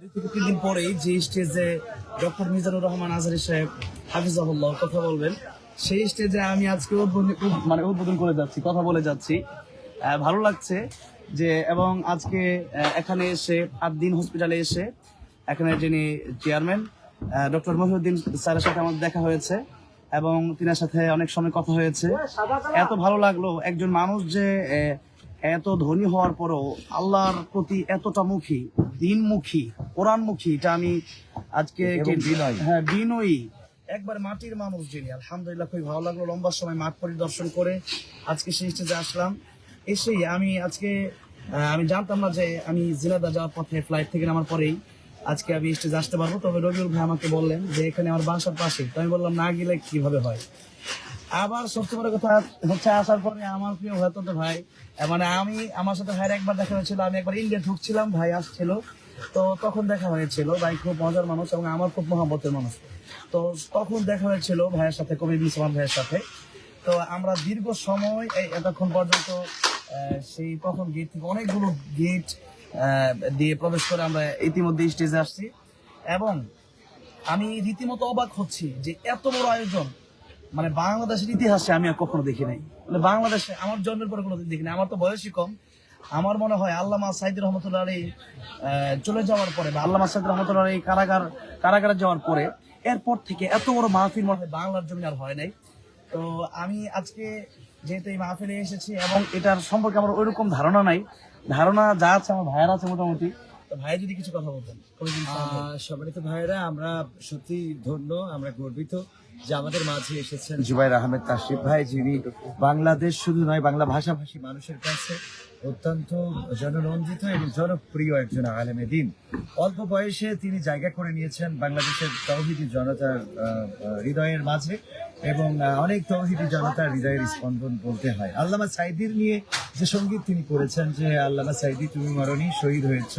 দুই দিন পরেই যে স্টেজে ডক্টর মিজানুর রহমান আজহারি সাহেব, হাফিজাহুল্লাহ, কথা বলবেন। সেই স্টেজে আমি আজকে মানে উদ্বোধন করে যাচ্ছি, কথা বলে যাচ্ছি। ভালো লাগছে যে, এবং আজকে এখানে এসে আট হসপিটালে এসে এখানে যিনি চেয়ারম্যান ডক্টর মহিউদ্দিন স্যারের সাথে আমার দেখা হয়েছে এবং তিনার সাথে অনেক সময় কথা হয়েছে। এত ভালো লাগল একজন মানুষ যে এত ধনী হওয়ার পরও আল্লাহর প্রতি এতটা মুখী। দিনমুখী কোরআনমুখী এটা আমি আজকে হ্যাঁ বিনয়ী। একবার মাটির মানুষ যিনি আলহামদুলিল্লাহ খুবই ভালো লাগল। লম্বা সময় মাঠ পরিদর্শন করে আজকে সেই স্টেজে আসলাম। এসেই আমি আজকে আমি জানতাম না যে আমি জিনাদা যাওয়ার পথে ফ্লাইট থেকে নামার পরেই আজকে আমি স্টেজে আসতে পারব। তবে রবিউল ভাই আমাকে বললেন যে এখানে আমার বাসার পাশে। তো আমি বললাম না গেলে কীভাবে হয়? আবার সবচেয়ে বড় কথা হচ্ছে আসার পরে আমার প্রিয় তো ভাই মানে আমি আমার সাথে ভাইয়ের একবার দেখা হয়েছিল। আমি একবার ইন্ডিয়া ঢুকছিলাম ভাই আসছিল। তো তখন দেখা হয়েছিল, ভাই খুব মজার মানুষ এবং আমার খুব মহাব্বতের মানুষ। তো তখন দেখা হয়েছিল ভাইয়ের সাথে, কবি বিসমান ভাইয়ের সাথে। তো আমরা দীর্ঘ সময় এই এতক্ষণ পর্যন্ত সেই তখন গেট থেকে অনেকগুলো গেট দিয়ে প্রবেশ করে আমরা ইতিমধ্যে স্টেজে আসছি। এবং আমি রীতিমতো অবাক হচ্ছি যে এত বড় আয়োজন মানে বাংলাদেশের ইতিহাসে আমি আর কখনো দেখি নাই। মানে বাংলাদেশে আমার জন্মের পরে কোনো দেখি নাই আমার তো বয়সই কম আমার মনে হয় আল্লামা সাইদ রহমতুল্লাহ আলী চলে যাওয়ার পরে বা আল্লামা সাইদ রহমতুল্লাহ আলী কারাগার কারাগারে যাওয়ার পরে এরপর থেকে এত বড় মাহফিল মনে হয় বাংলার জমি আর হয় নাই। তো আমি আজকে যেহেতু এই মাহফিলে এসেছি এবং এটার সম্পর্কে আমার ওইরকম ধারণা নাই ধারণা যা আছে আমার ভাইয়ের আছে মোটামুটি। ভাই যদি কিছু কথা বলতেন সম্মানিত ভাইয়েরা আমরা সত্যি ধন্য আমরা গর্বিত যে আমাদের মাঝে এসেছেন জুবাইর আহমেদ তাশরিফ ভাই যিনি বাংলাদেশ শুধু নয় বাংলা ভাষাভাষী মানুষের কাছে। অত্যন্ত জননন্দিত এবং জনপ্রিয় একজন আলেমে দিন অল্প বয়সে তিনি জায়গা করে নিয়েছেন বাংলাদেশের তৌহিদি জনতার হৃদয়ের মাঝে এবং অনেক তৌহিদি জনতার হৃদয়ের স্পন্দন বলতে হয়। আল্লামা সাইদির নিয়ে যে সংগীত তিনি করেছেন যে, আল্লামা সাইদি, তুমি মরণী, শহীদ হয়েছ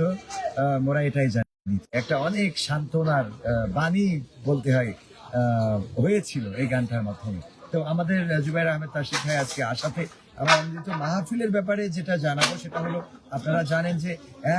মোরা এটাই জানি। একটা অনেক সান্ত্বনার বাণী বলতে হয় হয়েছিল এই গানটার মাধ্যমে। তো আমাদের জুবাইর আহমেদ তাশিফ ভাই আজকে আসাতে আমরা অমৃত মাহফিলের ব্যাপারে যেটা জানাব সেটা হলো, আপনারা জানেন যে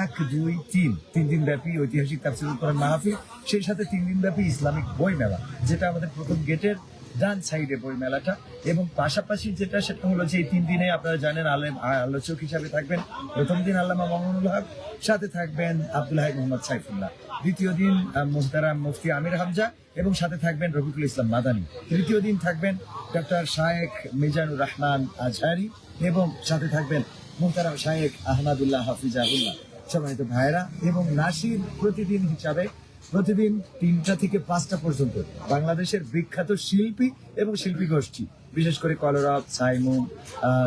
এক, দুই, তিন তিন দিন ব্যাপী ঐতিহাসিক তাফসিল করেন মাহফিল, সেই সাথে তিন দিন ব্যাপী ইসলামিক বই মেলা যেটা আমাদের প্রথম গেটের ডান সাইডে বই মেলাটা এবং পাশাপাশি যেটা, সেটা হলো যে এই তিন দিনে আপনারা জানেন আলেম আলোচক হিসাবে থাকবেন। প্রথম দিন আল্লামা মামুনুল হক, সাথে থাকবেন আব্দুল হাই মোহাম্মদ সাইফুল্লাহ। দ্বিতীয় দিন মুহতারাম মুফতি আমির হামজা এবং সাথে থাকবেন রফিকুল ইসলাম মাদানী। তৃতীয় দিন থাকবেন ডক্টর শায়েখ মিজানুর রহমান আজহারি এবং সাথে থাকবেন মুহতারাম শায়েখ আহমদুল্লাহ হাফিজাহুল্লাহ। সম্মানিত ভাইরা এবং নাসির প্রতিদিন হিসাবে প্রতিদিন তিনটা থেকে পাঁচটা পর্যন্ত বাংলাদেশের বিখ্যাত শিল্পী এবং শিল্পী গোষ্ঠী। বিশেষ করে কলরব সাইমন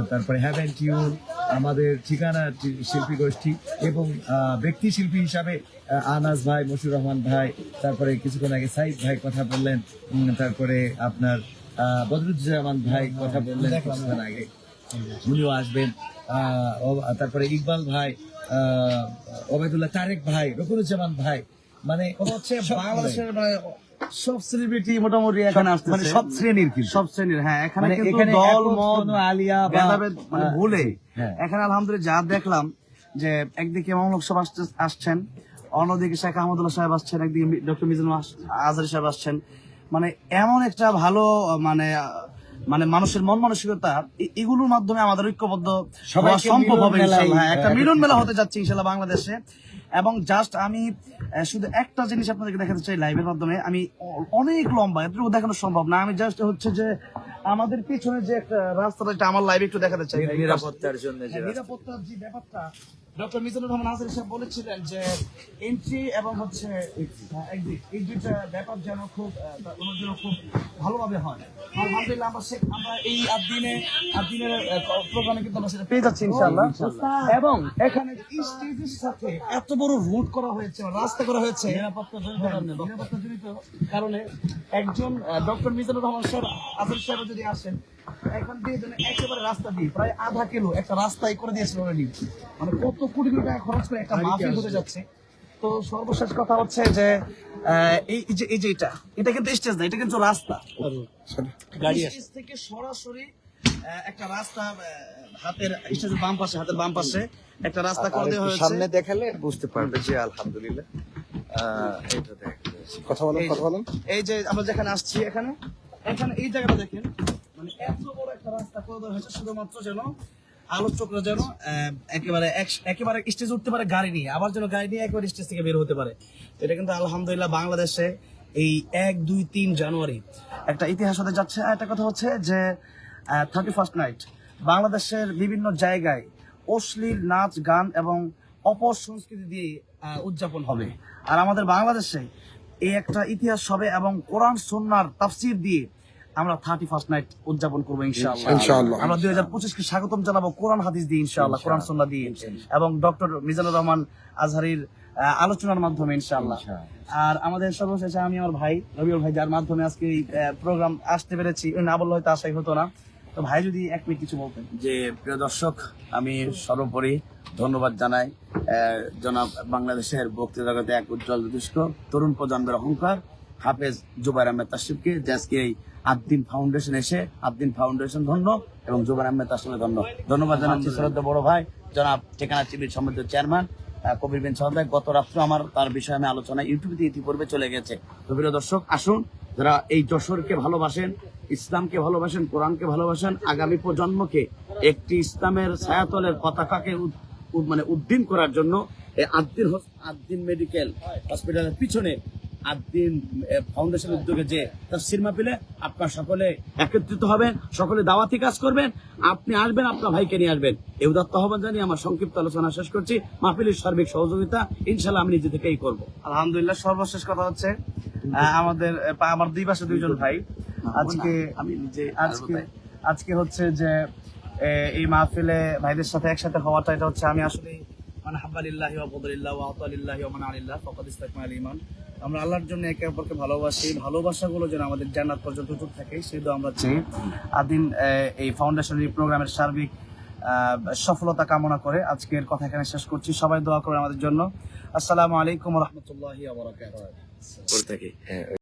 তারপরে হ্যাভেন টিউন আমাদের ঠিকানা শিল্পী গোষ্ঠী এবং আহ, ব্যক্তি শিল্পী হিসাবে আনাস ভাই মশুর রহমান ভাই তারপরে কিছুক্ষণ আগে সাইদ ভাই কথা বললেন তারপরে আপনার আহ, বদরুজ্জামান ভাই কথা বললেন কিছুক্ষণ আগে। উনিও আসবেন। আহ, তারপরে ইকবাল ভাই আহ, ওবায়দুল্লাহ তারেক ভাই রকুরুজ্জামান ভাই মানে হচ্ছে বাংলাদেশের মানে সব সেলিব্রিটি মোটামুটি এখানে আসছে মানে সব শ্রেণির কিন্তু। সব শ্রেণির হ্যাঁ এখানে মানে কিন্তু দল মত আলিয়া ভেদাভেদ মানে ভুলে। হ্যাঁ। এখানে আলহামদুলিল্লাহ যা দেখলাম যে একদিকে মামলক সাহেব আসছে- আসছেন অন্যদিকে শেখ আহমদুল্লাহ সাহেব আসছেন একদিকে ডক্টর মিজানুল আজহারি সাহেব আসছেন। মানে এমন একটা ভালো মানে মানে মানুষের মন মানসিকতা এগুলোর মাধ্যমে আমাদের ঐক্যবদ্ধ হওয়া সম্ভব হবে হ্যাঁ, একটা মিলন মেলা হতে যাচ্ছে ইনশাল্লাহ বাংলাদেশে। এবং জাস্ট আমি শুধু একটা জিনিস আপনাদেরকে দেখাতে চাই লাইভের মাধ্যমে। আমি অনেক লম্বা এতটুকু দেখানো সম্ভব না। আমি জাস্ট হচ্ছে যে আমাদের পিছনে যে একটা রাস্তাটা আমার লাইভে একটু দেখাতে চাই। নিরাপত্তার জন্য হ্যাঁ, নিরাপত্তার যে ব্যাপারটা ডক্টর মিজানুর রহমান সাহেব বলেছিলেন যে এন্ট্রি এবং হচ্ছে exit, এই দুইটা ব্যাপার যেন খুব ওনার জন্য খুব ভালোভাবে হয়। আলহামদুলিল্লাহ আমরা সে- আমরা এই আদিনে আদিনের প্রোগ্রামে কিন্তু আমরা সেটা পেয়ে যাচ্ছি ইনশাআল্লাহ। এবং এখানে স্টেজের সাথে এত বড় রুট করা হয়েছে রাস্তা করা হয়েছে। নিরাপত্তা নিরাপত্তা জনিত কারণে একজন ডক্টর মিজানুর রহমান সাহেব সাহেব যদি আসেন এখান দিয়ে যেন একেবারে রাস্তা দিয়ে প্রায় আধা কিলো একটা রাস্তাই করে দিয়েছিল অলরেডি মানে কত কোটি কোটি টাকা খরচ করে একটা মাহফিল হতে যাচ্ছে। তো সর্বশেষ কথা হচ্ছে যে আহ, এই এই যে এই যে এটা এটা কিন্তু স্টেজ না এটা কিন্তু রাস্তা। স্টেজ থেকে সরাসরি একটা রাস্তা হাতের স্টেজের বাম পাশে হাতের বাম পাশে একটা রাস্তা করে দেওয়া হয়েছে। সামনে দেখালে বুঝতে পারবে যে আলহামদুলিল্লাহ কথা বলেন কথা বলেন। এই যে আমরা যেখানে আসছি এখানে এখানে এই জায়গাটা দেখেন মানে এত বড় একটা রাস্তা করে হয়েছে শুধুমাত্র যেন আলোচকরা যেন একেবারে এক- একেবারে স্টেজ উঠতে পারে গাড়ি নিয়ে, আবার যেন গাড়ি নিয়ে একেবারে স্টেজ থেকে বের হতে পারে। তো এটা কিন্তু আলহামদুলিল্লাহ বাংলাদেশে এই এক, দুই, তিন জানুয়ারি একটা ইতিহাস হতে যাচ্ছে। একটা কথা হচ্ছে যে থার্টি ফার্স্ট নাইট বাংলাদেশের বিভিন্ন জায়গায় অশ্লীল নাচ, গান এবং অপসংস্কৃতি দিয়ে উদযাপন হবে। আর আমাদের বাংলাদেশে এই একটা ইতিহাস হবে এবং কোরআন সন্ন্যার তাফসির দিয়ে আমরা থার্টি ফার্স্ট নাইট উদযাপন করব ইনশাআল্লাহ। আমরা দুই হাজার পঁচিশকে স্বাগতম জানাব কোরআন হাদিস দিয়ে ইনশাআল্লাহ কোরআন সন্না দিয়ে। এবং ডক্টর মিজানুর রহমান আজহারির আহ, আলোচনার মাধ্যমে ইনশাআল্লাহ। আর আমাদের সর্বশেষে আমি আমার ভাই রবিউল ভাই যার মাধ্যমে আজকে এই প্রোগ্রাম আসতে পেরেছি ওই না বললে হয়তো আশাই হতো না। তো ভাই যদি এক মিনিট কিছু বলতেন। যে প্রিয় দর্শক আমি সর্বোপরি ধন্যবাদ জানাই আহ, জনাব বাংলাদেশের বক্তৃতা জগতে এক উজ্জ্বল যথেষ্ট তরুণ প্রজন্মের অহংকার হাফেজ জুবাইর আহমেদ তাসিফকে যে আজকে এই আদ্দিন ফাউন্ডেশন এসে আদ্দিন ফাউন্ডেশন ধন্য এবং জুবাইর আহমেদ তাসিফে ধন্য। ধন্যবাদ জানাচ্ছি শ্রদ্ধা বড় ভাই। জনাব ঠিকানা চিবির সমিতির চেয়ারম্যান কবির বিন সহদায় গত রাত্রে আমার তার বিষয়ে আমি আলোচনা ইউটিউবে ইতিপূর্বে চলে গেছে। তো প্রিয় দর্শক আসুন যারা এই যশোরকে ভালোবাসেন ইসলামকে ভালোবাসেন কোরআনকে ভালোবাসেন আগামী প্রজন্মকে একটি ইসলামের ছায়াতলের পতাকাকে মানে উদ্দিন করার জন্য এই আদ্দিন আদ্দিন মেডিকেল হসপিটালের পিছনে আদ্দিন উদ্যোগে যে আপনার সকলে একত্রিত হবেন সকলে দাওয়াতি কাজ করবেন আপনি আসবেন আপনার ভাইকে নিয়ে আসবেন। এই উদাত্ত আহ্বান জানিয়ে আমার সংক্ষিপ্ত আলোচনা শেষ করছি। মাহফিলের সার্বিক সহযোগিতা ইনশাল্লাহ আমি নিজে থেকেই করব। আলহামদুলিল্লাহ সর্বশেষ কথা হচ্ছে আমাদের আমার দুই পাশে দুইজন ভাই। আজকে আমি নিজে আজকে আজকে হচ্ছে যে এই মাহফিলে ভাইদের সাথে একসাথে হওয়াটা এটা হচ্ছে আমি আসলে মানে হাব্বালিল্লাহি ওয়া বদলিল্লাহ ওয়া আতালিল্লাহি ওয়া মান আলিল্লাহ ফাকাদ ইস্তাকমাল ঈমান। আমরা আল্লাহর জন্য একে অপরকে ভালোবাসি, ভালোবাসাগুলো যেন আমাদের জান্নাত পর্যন্ত দূর থাকে সেহেতু আমরা চাই। আদিন এই ফাউন্ডেশন এই প্রোগ্রামের সার্বিক সফলতা কামনা করে আজকের কথা এখানে শেষ করছি। সবাই দোয়া করে আমাদের জন্য। আসসালামু আলাইকুম রহমতুল্লাহ